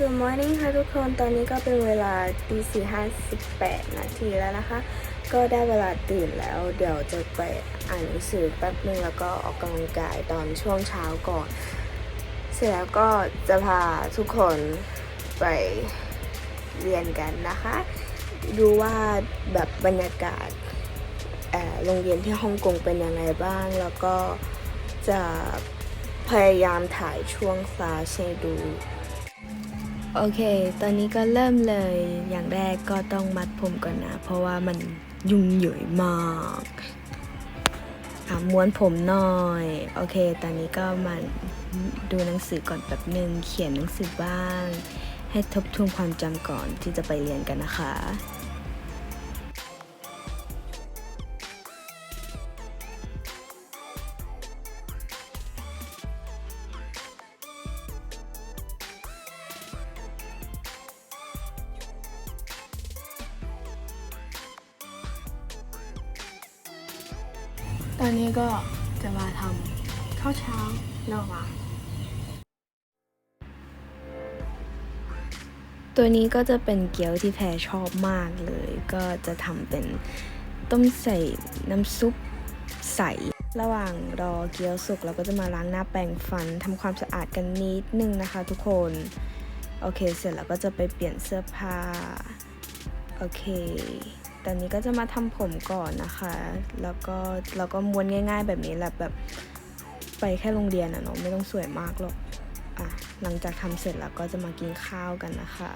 Good morning ค่ะทุกคน ตอนนี้ก็เป็นเวลาตีสี่ห้าสิบแปดนาทีแล้วนะคะ ก็ได้เวลาตื่นแล้ว เดี๋ยวจะไปอ่านหนังสือแป๊บนึงแล้วก็ออกกำลังกายตอนช่วงเช้าก่อน เสร็จแล้วก็จะพาทุกคนไปเรียนกันนะคะ ดูว่าแบบบรรยากาศโรงเรียนที่ฮ่องกงเป็นยังไงบ้าง แล้วก็จะพยายามถ่ายช่วงคลาสให้ดู โอเค ตอนนี้ก็เริ่มเลย อย่างแรกก็ต้องมัดผมก่อนนะ เพราะว่ามันยุ่งเหยิงมากอะม้วนผมหน่อย โอเค ตอนนี้ก็มาดูหนังสือก่อนแบบหนึ่งเขียนหนังสือบ้าง ให้ทบทวนความจำก่อนที่จะไปเรียนกันนะคะ ตอนนี้ก็จะมาทำข้าวเช้าระหว่างตัวนี้ก็จะเป็นเกี๊ยวที่แพรชอบมากเลย ก็จะทำเป็นต้มใส่น้ำซุปใส ระหว่างรอเกี๊ยวสุกเราก็จะมาล้างหน้าแปรงฟันทำความสะอาดกันนิดนึงนะคะทุกคน โอเค เสร็จแล้วก็จะไปเปลี่ยนเสื้อผ้า โอเค แตอนนี้ก็จะมาทำผมก่อนนะคะ แล้วก็เราก็ม้วนง่าย ๆ แบบนี้แหละแบบไปแค่โรงเรียนอะเนาะไม่ต้องสวยมากหรอกอะหลังจากทำเสร็จแล้วก็จะมากินข้าวกันนะคะ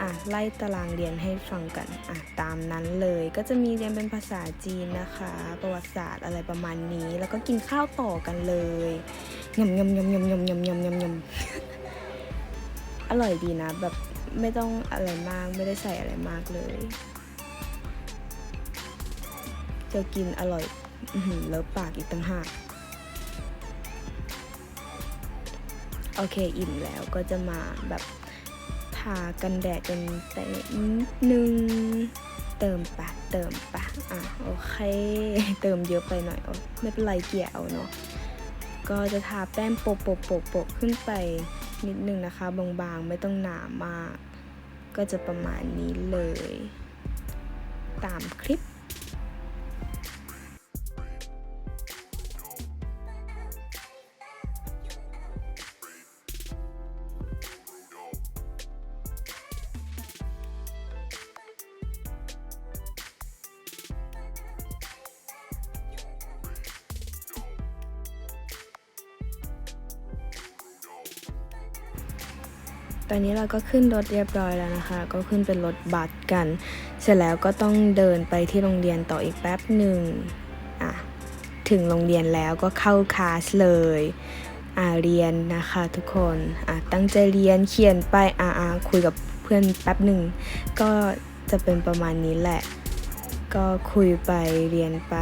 อะไล่ตารางเรียนให้ฟังกันอะตามนั้นเลยก็จะมีเรียนเป็นภาษาจีนนะคะ ประวัติศาสตร์อะไรประมาณนี้ แล้วก็กินข้าวต่อกันเลยยำยำยำยำยำยำยำยำยำอร่อยดีนะแบบไม่ต้องอะไรมากไม่ได้ใส่อะไรมากเลย จะกินอร่อยอือหือเลิฟปากอีกต่างหาก โอเคอิ่มแล้วก็จะมาแบบทากันแดดกันแต่นิดนึง เติมปะเติมปะอะโอเค เติมเยอะไปหน่อยโอ้ไม่เป็นไรเกี่ยเอาเนาะก็จะทาแป้งโปะโปะโปะโปะขึ้นไปนิดนึงนะคะ บางๆ ไม่ต้องหนามาก ก็จะประมาณนี้เลย ตามคลิป ตอนนี้เราก็ขึ้นรถเรียบร้อยแล้วนะคะ ก็ขึ้นเป็นรถบัสกัน เสร็จแล้วก็ต้องเดินไปที่โรงเรียนต่ออีกแป๊บหนึ่งอะถึงโรงเรียนแล้วก็เข้าคลาสเลยอ่าเรียนนะคะทุกคนอะตั้งใจเรียนเขียนไปอ่าอ่าคุยกับเพื่อนแป๊บหนึ่งก็จะเป็นประมาณนี้แหละ ก็คุยไปเรียนไป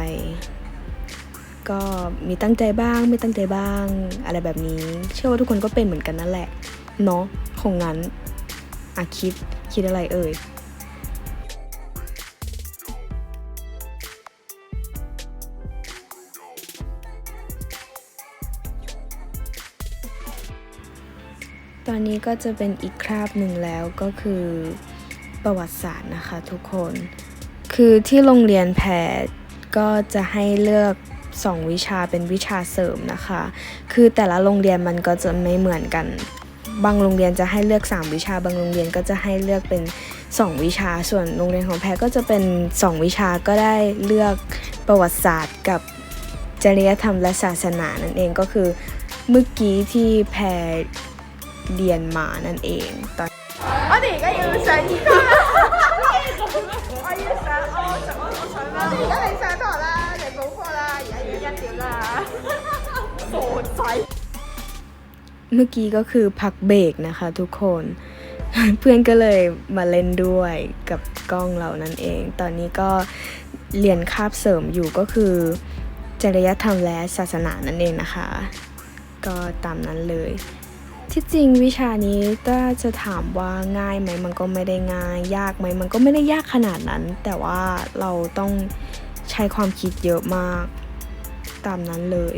ก็มีตั้งใจบ้างไม่ตั้งใจบ้างอะไรแบบนี้ เชื่อว่าทุกคนก็เป็นเหมือนกันนั่นแหละเนาะ งงั้นอะคิดคิดอะไรเอ่ยตอนนี้ก็จะเป็นอีกคราบหนึ่งแล้วก็คือประวัติศาสตร์นะคะทุกคน คือที่โรงเรียนแพทย์ก็จะให้เลือก 2 วิชาเป็นวิชาเสริมนะคะ คือแต่ละโรงเรียนมันก็จะไม่เหมือนกัน บางโรงเรียนจะให้เลือก 3 วิชา บางโรงเรียนก็จะให้เลือกเป็น 2 วิชา ส่วนโรงเรียนของแพรก็จะเป็น 2 วิชาก็ได้เลือกประวัติศาสตร์ กับจริยธรรมและศาสนานั่นเองก็คือเมื่อกี้ที่แพรเรียนมานั่นเองตอนอันนี้ก็อยู่ชั้นที่ท่าไหร่อันนี้ชั้นโอ้ชั้นโอ้ชั้นอนนี้ก็เยงต่อละเดี๋ยวผมละอย่าอย่าเดียวละโสดใส เมื่อกี้ก็คือพักเบรกนะคะทุกคน เพื่อนก็เลยมาเล่นด้วยกับกล้องเรานั่นเอง ตอนนี้ก็เรียนคาบเสริมอยู่ก็คือ จริยธรรมและศาสนานั่นเองนะคะ ก็ตามนั้นเลย ที่จริงวิชานี้ถ้าจะถามว่าง่ายไหมมันก็ไม่ได้ง่าย ยากไหมมันก็ไม่ได้ยากขนาดนั้น แต่ว่าเราต้องใช้ความคิดเยอะมาก ตามนั้นเลย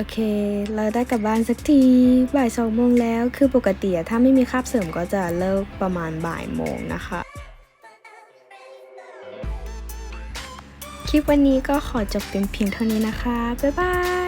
โอเค เราได้กลับบ้านสักที บ่ายสองโมงแล้ว คือปกติถ้าไม่มีคาบเสริมก็จะเลิกประมาณบ่ายโมงนะคะ คลิปวันนี้ก็ขอจบเป็นเพียงเท่านี้นะคะ บ๊ายบาย